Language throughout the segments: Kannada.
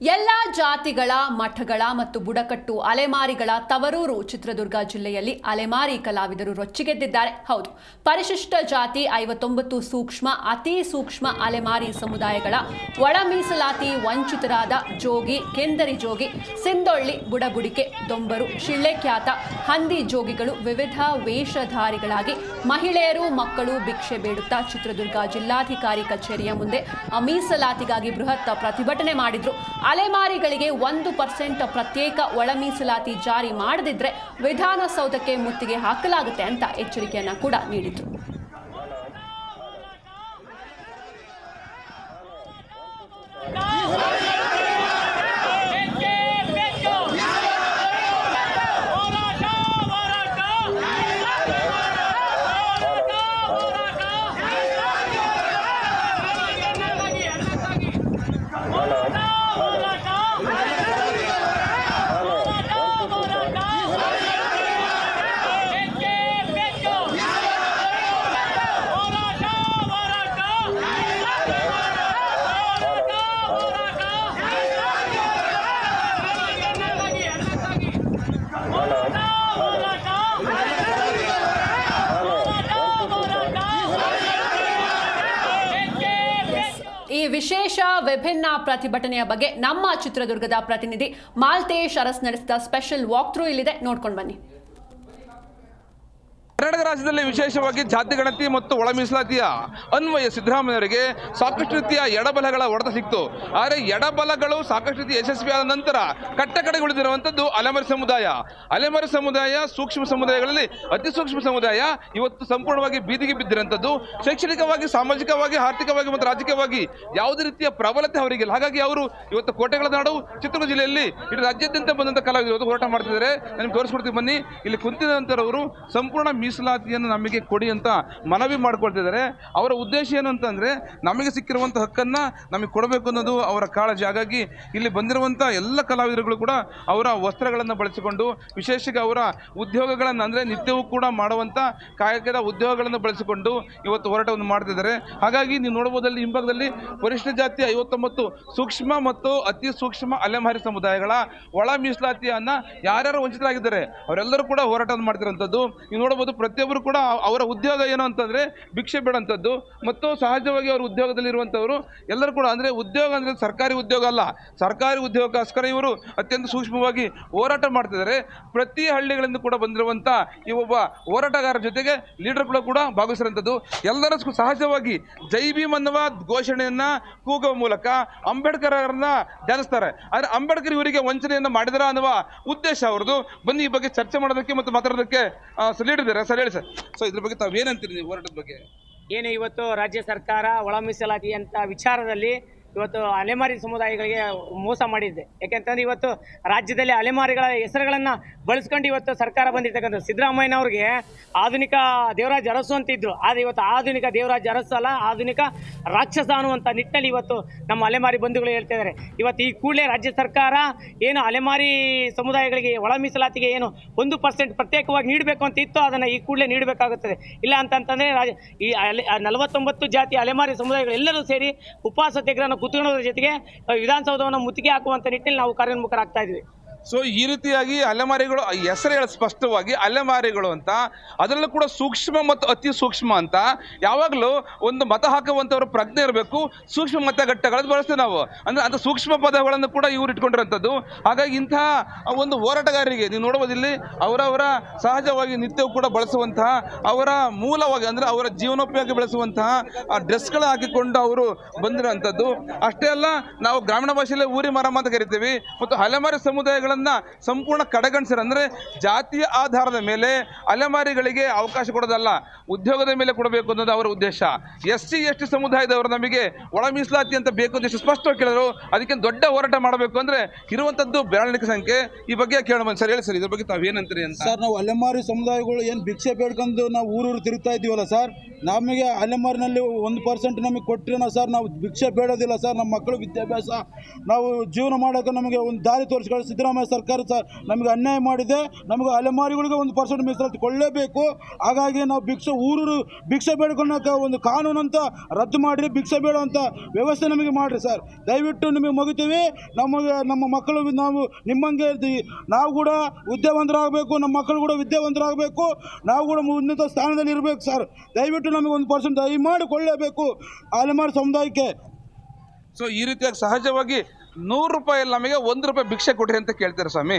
ಎಲ್ಲ ಜಾತಿಗಳ, ಮಠಗಳ ಮತ್ತು ಬುಡಕಟ್ಟು ಅಲೆಮಾರಿಗಳ ತವರೂರು ಚಿತ್ರದುರ್ಗ ಜಿಲ್ಲೆಯಲ್ಲಿ ಅಲೆಮಾರಿ ಕಲಾವಿದರು ರೊಚ್ಚಿಗೆದ್ದಿದ್ದಾರೆ. ಹೌದು, ಪರಿಶಿಷ್ಟ ಜಾತಿ ಐವತ್ತೊಂಬತ್ತು ಸೂಕ್ಷ್ಮ, ಅತಿ ಸೂಕ್ಷ್ಮ ಅಲೆಮಾರಿ ಸಮುದಾಯಗಳ ಒಳ ಮೀಸಲಾತಿ ವಂಚಿತರಾದ ಜೋಗಿ, ಕೆಂದರಿ ಜೋಗಿ, ಸಿಂದೊಳ್ಳಿ ಬುಡಬುಡಿಕೆ ದೊಂಬರು, ಶಿಳ್ಳೆಖ್ಯಾತ ಹಂದಿ ಜೋಗಿಗಳು ವಿವಿಧ ವೇಷಧಾರಿಗಳಾಗಿ ಮಹಿಳೆಯರು, ಮಕ್ಕಳು ಭಿಕ್ಷೆ ಬೇಡುತ್ತಾ ಚಿತ್ರದುರ್ಗ ಜಿಲ್ಲಾಧಿಕಾರಿ ಕಚೇರಿಯ ಮುಂದೆ ಮೀಸಲಾತಿಗಾಗಿ ಬೃಹತ್ ಪ್ರತಿಭಟನೆ ಮಾಡಿದ್ರು. ಅಲೆಮಾರಿಗಳಿಗೆ ಒಂದು ಪರ್ಸೆಂಟ್ ಪ್ರತ್ಯೇಕ ಒಳ ಮೀಸಲಾತಿ ಜಾರಿ ಮಾಡದಿದ್ರೆ ವಿಧಾನಸೌಧಕ್ಕೆ ಮುತ್ತಿಗೆ ಹಾಕಲಾಗುತ್ತೆ ಅಂತ ಎಚ್ಚರಿಕೆಯನ್ನ ಕೂಡ ನೀಡಿತು ವಿಶೇಷ ವಿಭಿನ್ನ ಪ್ರತಿಭಟನೆಯ ಬಗ್ಗೆ ನಮ್ಮ ಚಿತ್ರದುರ್ಗದ ಪ್ರತಿನಿಧಿ ಮಾಲ್ತೇಶ್ ಅರಸ್ ನಡೆಸಿದ ಸ್ಪೆಷಲ್ ವಾಕ್ ಥ್ರೂ ಇಲ್ಲಿದೆ. ನೋಡ್ಕೊಂಡು ಬನ್ನಿ. ಕರ್ನಾಟಕ ರಾಜ್ಯದಲ್ಲಿ ವಿಶೇಷವಾಗಿ ಜಾತಿ ಗಣತಿ ಮತ್ತು ಒಳ ಮೀಸಲಾತಿಯ ಅನ್ವಯ ಸಿದ್ದರಾಮಯ್ಯವರಿಗೆ ಸಾಕಷ್ಟು ರೀತಿಯ ಎಡಬಲಗಳ ಹೊಡೆತ ಸಿಕ್ತು. ಆದರೆ ಎಡಬಲಗಳು ಸಾಕಷ್ಟು ರೀತಿ ಯಶಸ್ವಿಯಾದ ನಂತರ ಕಟ್ಟಕಡೆ ಉಳಿದಿರುವಂತದ್ದು ಅಲೆಮರಿ ಸಮುದಾಯ. ಅಲೆಮರಿ ಸಮುದಾಯ ಸೂಕ್ಷ್ಮ ಸಮುದಾಯಗಳಲ್ಲಿ ಅತಿ ಸೂಕ್ಷ್ಮ ಸಮುದಾಯ ಇವತ್ತು ಸಂಪೂರ್ಣವಾಗಿ ಬೀದಿಗೆ ಬಿದ್ದಿರುವಂಥದ್ದು ಶೈಕ್ಷಣಿಕವಾಗಿ, ಸಾಮಾಜಿಕವಾಗಿ, ಆರ್ಥಿಕವಾಗಿ ಮತ್ತು ರಾಜಕೀಯವಾಗಿ ಯಾವುದೇ ರೀತಿಯ ಪ್ರಬಲತೆ ಅವರಿಗಿಲ್ಲ ಹಾಗಾಗಿ ಅವರು ಇವತ್ತು ಕೋಟೆಗಳ ನಾಡು, ಚಿತ್ರದುರ್ಗ ಜಿಲ್ಲೆಯಲ್ಲಿ ಇಡೀ ರಾಜ್ಯಾದ್ಯಂತ ಬಂದಂಥ ಕಲಾವಿದರು ಹೋರಾಟ ಮಾಡ್ತಿದ್ದಾರೆ. ನಿಮ್ಗೆ ತೋರಿಸ್ಕೊಡ್ತೀವಿ ಬನ್ನಿ. ಇಲ್ಲಿ ಅವರು ಸಂಪೂರ್ಣ ಮೀಸಲಾತಿಯನ್ನು ನಮಗೆ ಕೊಡಿ ಅಂತ ಮನವಿ ಮಾಡ್ಕೊಳ್ತಿದ್ದಾರೆ. ಅವರ ಉದ್ದೇಶ ಏನು ಅಂತಂದರೆ, ನಮಗೆ ಸಿಕ್ಕಿರುವಂಥ ಹಕ್ಕನ್ನು ನಮಗೆ ಕೊಡಬೇಕು ಅನ್ನೋದು ಅವರ ಕಾಳಜಿ. ಹಾಗಾಗಿ ಇಲ್ಲಿ ಬಂದಿರುವಂಥ ಎಲ್ಲ ಕಲಾವಿದರುಗಳು ಕೂಡ ಅವರ ವಸ್ತ್ರಗಳನ್ನು ಬಳಸಿಕೊಂಡು, ವಿಶೇಷವಾಗಿ ಅವರ ಉದ್ಯೋಗಗಳನ್ನು ಅಂದರೆ ನಿತ್ಯವೂ ಕೂಡ ಮಾಡುವಂಥ ಕಾಯಕದ ಉದ್ಯೋಗಗಳನ್ನು ಬಳಸಿಕೊಂಡು ಇವತ್ತು ಹೋರಾಟವನ್ನು ಮಾಡ್ತಿದ್ದಾರೆ. ಹಾಗಾಗಿ ನೀವು ನೋಡ್ಬೋದಲ್ಲಿ ಹಿಂಭಾಗದಲ್ಲಿ ಪರಿಶಿಷ್ಟ ಜಾತಿ ಐವತ್ತೊಂಬತ್ತು ಸೂಕ್ಷ್ಮ ಮತ್ತು ಅತಿ ಸೂಕ್ಷ್ಮ ಅಲೆಮಾರಿ ಸಮುದಾಯಗಳ ಒಳ ಮೀಸಲಾತಿಯನ್ನು ಯಾರ್ಯಾರು ವಂಚಿತರಾಗಿದ್ದಾರೆ, ಅವರೆಲ್ಲರೂ ಕೂಡ ಹೋರಾಟವನ್ನು ಮಾಡ್ತಿರೋಂಥದ್ದು ನೀವು ನೋಡಬಹುದು ಪ್ರತಿಯೊಬ್ಬರು ಕೂಡ ಅವರ ಉದ್ಯೋಗ ಏನು ಅಂತಂದರೆ ಭಿಕ್ಷೆ ಬೇಡಂಥದ್ದು. ಮತ್ತು ಸಹಜವಾಗಿ ಅವರು ಉದ್ಯೋಗದಲ್ಲಿರುವಂಥವರು ಎಲ್ಲರೂ ಕೂಡ, ಅಂದರೆ ಉದ್ಯೋಗ ಅಂದರೆ ಸರ್ಕಾರಿ ಉದ್ಯೋಗ ಅಲ್ಲ. ಸರ್ಕಾರಿ ಉದ್ಯೋಗಕ್ಕೋಸ್ಕರ ಇವರು ಅತ್ಯಂತ ಸೂಕ್ಷ್ಮವಾಗಿ ಹೋರಾಟ ಮಾಡ್ತಿದ್ದಾರೆ. ಪ್ರತಿ ಹಳ್ಳಿಗಳಿಂದ ಕೂಡ ಬಂದಿರುವಂಥ ಈ ಒಬ್ಬ ಹೋರಾಟಗಾರರ ಜೊತೆಗೆ ಲೀಡರ್ಗಳು ಕೂಡ ಭಾಗವಹಿಸಿರುವಂಥದ್ದು. ಎಲ್ಲರ ಸಹಜವಾಗಿ ಜೈ ಭೀಮ್ ಅನ್ನುವ ಘೋಷಣೆಯನ್ನು ಕೂಗುವ ಮೂಲಕ ಅಂಬೇಡ್ಕರ್ ಅವರನ್ನ ಧ್ಯಾನಿಸ್ತಾರೆ. ಆದರೆ ಅಂಬೇಡ್ಕರ್ ಇವರಿಗೆ ವಂಚನೆಯನ್ನು ಮಾಡಿದರ ಅನ್ನುವ ಉದ್ದೇಶ ಅವ್ರದ್ದು. ಬನ್ನಿ ಈ ಬಗ್ಗೆ ಚರ್ಚೆ ಮಾಡೋದಕ್ಕೆ ಮತ್ತು ಮಾತಾಡೋದಕ್ಕೆ ಲೀಡರ್ ಸರ್ ಹೇಳಿ ಸರ್. ಸೊ ಇದ್ರ ಬಗ್ಗೆ ತಾವು ಏನಂತೀರಿ ನೀವು ಹೋರಾಟದ ಬಗ್ಗೆ? ಏನು ಇವತ್ತು ರಾಜ್ಯ ಸರ್ಕಾರ ಒಳ ಮೀಸಲಾತಿ ಅಂತ ವಿಚಾರದಲ್ಲಿ ಇವತ್ತು ಅಲೆಮಾರಿ ಸಮುದಾಯಗಳಿಗೆ ಮೋಸ ಮಾಡಿದ್ದೆ. ಯಾಕೆಂತಂದ್ರೆ ಇವತ್ತು ರಾಜ್ಯದಲ್ಲಿ ಅಲೆಮಾರಿಗಳ ಹೆಸರುಗಳನ್ನು ಬಳಸ್ಕೊಂಡು ಇವತ್ತು ಸರ್ಕಾರ ಬಂದಿರ್ತಕ್ಕಂಥ ಸಿದ್ದರಾಮಯ್ಯನವ್ರಿಗೆ ಆಧುನಿಕ ದೇವರಾಜ್ ಅರಸು ಅಂತಿದ್ರು. ಆದರೆ ಇವತ್ತು ಆಧುನಿಕ ದೇವರಾಜ್ ಅರಸು ಅಲ್ಲ, ಆಧುನಿಕ ರಾಕ್ಷಸ ಅನ್ನುವಂಥ ನಿಟ್ಟಿನಲ್ಲಿ ಇವತ್ತು ನಮ್ಮ ಅಲೆಮಾರಿ ಬಂಧುಗಳು ಹೇಳ್ತಾ ಇದ್ದಾರೆ ಇವತ್ತು ಈ ಕೂಡಲೇ ರಾಜ್ಯ ಸರ್ಕಾರ ಏನು ಅಲೆಮಾರಿ ಸಮುದಾಯಗಳಿಗೆ ಒಳ ಮೀಸಲಾತಿಗೆ ಏನು ಒಂದು ಪರ್ಸೆಂಟ್ ಪ್ರತ್ಯೇಕವಾಗಿ ನೀಡಬೇಕು ಅಂತ ಇತ್ತು ಅದನ್ನು ಈ ಕೂಡಲೇ ನೀಡಬೇಕಾಗುತ್ತದೆ. ಇಲ್ಲ ಅಂತಂತಂದರೆ ರಾಜ ಈ ಅಲೆ ನಲವತ್ತೊಂಬತ್ತು ಜಾತಿ ಅಲೆಮಾರಿ ಸಮುದಾಯಗಳು ಎಲ್ಲರೂ ಸೇರಿ ಉಪವಾಸ ಕುತ್ಕೊಳ್ಳೋದ್ರ ಜೊತೆಗೆ ವಿಧಾನಸೌಧವನ್ನು ಮುತ್ತಿಗೆ ಹಾಕುವಂತ ನಿಟ್ಟಿನಲ್ಲಿ ನಾವು ಕಾರ್ಯೋನ್ಮುಖರಾಗ್ತಾ ಇದ್ವಿ. ಸೊ ಈ ರೀತಿಯಾಗಿ ಅಲೆಮಾರಿಗಳು ಹೆಸರು ಹೇಳ ಸ್ಪಷ್ಟವಾಗಿ ಅಲೆಮಾರಿಗಳು ಅಂತ, ಅದರಲ್ಲೂ ಕೂಡ ಸೂಕ್ಷ್ಮ ಮತ್ತು ಅತಿ ಸೂಕ್ಷ್ಮ ಅಂತ, ಯಾವಾಗಲೂ ಒಂದು ಮತ ಹಾಕುವಂಥವ್ರ ಪ್ರಜ್ಞೆ ಇರಬೇಕು. ಸೂಕ್ಷ್ಮ ಮತಗಟ್ಟೆಗಳನ್ನು ಬಳಸ್ತೇವೆ ನಾವು. ಅಂದರೆ ಅಂತ ಸೂಕ್ಷ್ಮ ಪದಗಳನ್ನು ಕೂಡ ಇವರು ಇಟ್ಕೊಂಡಿರೋಂಥದ್ದು. ಹಾಗಾಗಿ ಇಂತಹ ಒಂದು ಹೋರಾಟಗಾರರಿಗೆ, ನೀವು ನೋಡಬಹುದು ಅವರವರ ಸಹಜವಾಗಿ ನಿತ್ಯವೂ ಕೂಡ ಬಳಸುವಂತಹ ಅವರ ಮೂಲವಾಗಿ ಅಂದರೆ ಅವರ ಜೀವನೋಪಯೋಗಿ ಬಳಸುವಂತಹ ಆ ಡ್ರೆಸ್ಗಳು ಹಾಕಿಕೊಂಡು ಅವರು ಬಂದಿರೋಂಥದ್ದು. ಅಷ್ಟೇ ಅಲ್ಲ, ನಾವು ಗ್ರಾಮೀಣ ಭಾಷೆಯಲ್ಲಿ ಊರಿ ಮರಮ್ಮ ಅಂತ ಕರಿತೀವಿ. ಮತ್ತು ಅಲೆಮಾರಿ ಸಮುದಾಯಗಳನ್ನು ಸಂಪೂರ್ಣ ಕಡೆಗಣಿಸಿರ ಅಂದರೆ ಜಾತಿಯ ಆಧಾರದ ಮೇಲೆ ಅಲೆಮಾರಿಗಳಿಗೆ ಅವಕಾಶ ಕೊಡೋದಲ್ಲ, ಉದ್ಯೋಗದ ಮೇಲೆ ಕೊಡಬೇಕು ಅನ್ನೋದು ಅವರ ಉದ್ದೇಶ. ಎಸ್ ಸಿ, ಎಸ್ ಟಿ ಸಮುದಾಯದವರು ನಮಗೆ ಒಳ ಮೀಸಲಾತಿ ಅಂತ ಬೇಕು ಅಂತ ಎಷ್ಟು ಸ್ಪಷ್ಟವಾಗಿ ಕೇಳಿದ್ರು ಅದಕ್ಕೆ ದೊಡ್ಡ ಹೋರಾಟ ಮಾಡಬೇಕು ಅಂದರೆ ಇರುವಂಥದ್ದು ಬೆರಳಿಕೆ ಸಂಖ್ಯೆ ಈ ಬಗ್ಗೆ ಕೇಳೋಣ ಸರ್, ಹೇಳಿ ಸರ್, ಇದ್ರ ಬಗ್ಗೆ ತಾವೇನಂತೀರಿ ಅಂತ? ಸರ್, ನಾವು ಅಲೆಮಾರಿ ಸಮುದಾಯಗಳು ಏನು ಭಿಕ್ಷೆ ಬೇಡ್ಕೊಂಡು ನಾವು ಊರೂರು ತಿರುಗ್ತಾ ಇದ್ದೀವಲ್ಲ ಸರ್? ನಮಗೆ ಅಲೆಮಾರಿನಲ್ಲಿ ಒಂದು ಪರ್ಸೆಂಟ್ ನಮಗೆ ಕೊಟ್ಟಿರೋಣ ಸರ್, ನಾವು ಭಿಕ್ಷೆ ಬೇಡೋದಿಲ್ಲ ಸರ್. ನಮ್ಮ ಮಕ್ಕಳು ವಿದ್ಯಾಭ್ಯಾಸ, ನಾವು ಜೀವನ ಮಾಡೋಕೆ ನಮಗೆ ಒಂದು ದಾರಿ ತೋರಿಸ್ಕೊಳ್ಳೋ ಸಿದ್ದರಾಮಯ್ಯ ಸಿದ್ದರಾಮಯ್ಯ ಸರ್ಕಾರ ಸರ್ ನಮಗೆ ಅನ್ಯಾಯ ಮಾಡಿದೆ. ನಮಗೆ ಅಲೆಮಾರಿಗಳಿಗೆ ಒಂದು ಪರ್ಸೆಂಟ್ ಮೀಸಲಾತಿ ಕೊಡಲೇಬೇಕು. ಹಾಗಾಗಿ ನಾವು ಭಿಕ್ಷೆ ಊರೂರು ಭಿಕ್ಷೆ ಬೇಡ್ಕೊಳಕ್ಕೆ ಒಂದು ಕಾನೂನು ಅಂತ ರದ್ದು ಮಾಡಿರಿ. ಭಿಕ್ಷೆ ಬೇಡುವಂಥ ವ್ಯವಸ್ಥೆ ನಮಗೆ ಮಾಡಿರಿ ಸರ್. ದಯವಿಟ್ಟು ನಿಮಗೆ ಮುಗಿತೀವಿ. ನಮಗೆ, ನಮ್ಮ ಮಕ್ಕಳು ನಾವು ನಿಮ್ಮಂಗೆ ಇರ್ತೀವಿ. ನಾವು ಕೂಡ ವಿದ್ಯಾವಂತರಾಗಬೇಕು. ನಮ್ಮ ಮಕ್ಕಳು ಕೂಡ ವಿದ್ಯಾವಂತರಾಗಬೇಕು. ನಾವು ಕೂಡ ಉನ್ನತ ಸ್ಥಾನದಲ್ಲಿ ಇರಬೇಕು ಸರ್. ದಯವಿಟ್ಟು ನಮಗೆ ಒಂದು ಪರ್ಸೆಂಟ್ ದಯಮಾಡಿ ಕೊಳ್ಳೇಬೇಕು ಅಲೆಮಾರಿ ಸಮುದಾಯಕ್ಕೆ ಸೊ ಈ ರೀತಿಯಾಗಿ ಸಹಜವಾಗಿ ನೂರು ರೂಪಾಯಿ ನಮಗೆ ಒಂದು ರೂಪಾಯಿ ಭಿಕ್ಷೆ ಕೊಡ್ರಿ ಅಂತ ಕೇಳ್ತಾರೆ ಸ್ವಾಮಿ.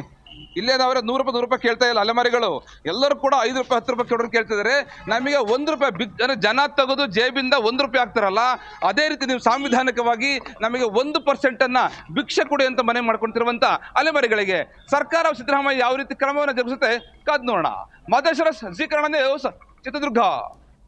ಇಲ್ಲೇನವ್ರೆ ನೂರು ರೂಪಾಯಿ ನೂರು ರೂಪಾಯಿ ಕೇಳ್ತಾ ಇಲ್ಲ ಅಲೆಮಾರಿಗಳು. ಎಲ್ಲರೂ ಕೂಡ ಐದು ರೂಪಾಯಿ, ಹತ್ತು ರೂಪಾಯಿ ಕೊಡೋರು ಕೇಳ್ತಿದ್ದಾರೆ. ನಮಗೆ ಒಂದು ರೂಪಾಯಿ ಬಿಗ್ ಜನ ತೆಗೆದು ಜೇಬಿಂದ ಒಂದು ರೂಪಾಯಿ ಹಾಕ್ತಾರಲ್ಲ, ಅದೇ ರೀತಿ ನೀವು ಸಾಂವಿಧಾನಿಕವಾಗಿ ನಮಗೆ ಒಂದು ಪರ್ಸೆಂಟನ್ನು ಭಿಕ್ಷೆ ಕೊಡಿ ಅಂತ ಮನೆ ಮಾಡ್ಕೊಂತಿರುವಂತ ಅಲೆಮಾರಿಗಳಿಗೆ ಸರ್ಕಾರ ಸಿದ್ದರಾಮಯ್ಯ ಯಾವ ರೀತಿ ಕ್ರಮವನ್ನು ಜರುಗಿಸುತ್ತೆ? ಕಾದ್ ನೋಡೋಣ. ಮಾದೇಶ್ವರ ಸಜ್ಜೀಕರಣನೇ ಚಿತ್ರದುರ್ಗ.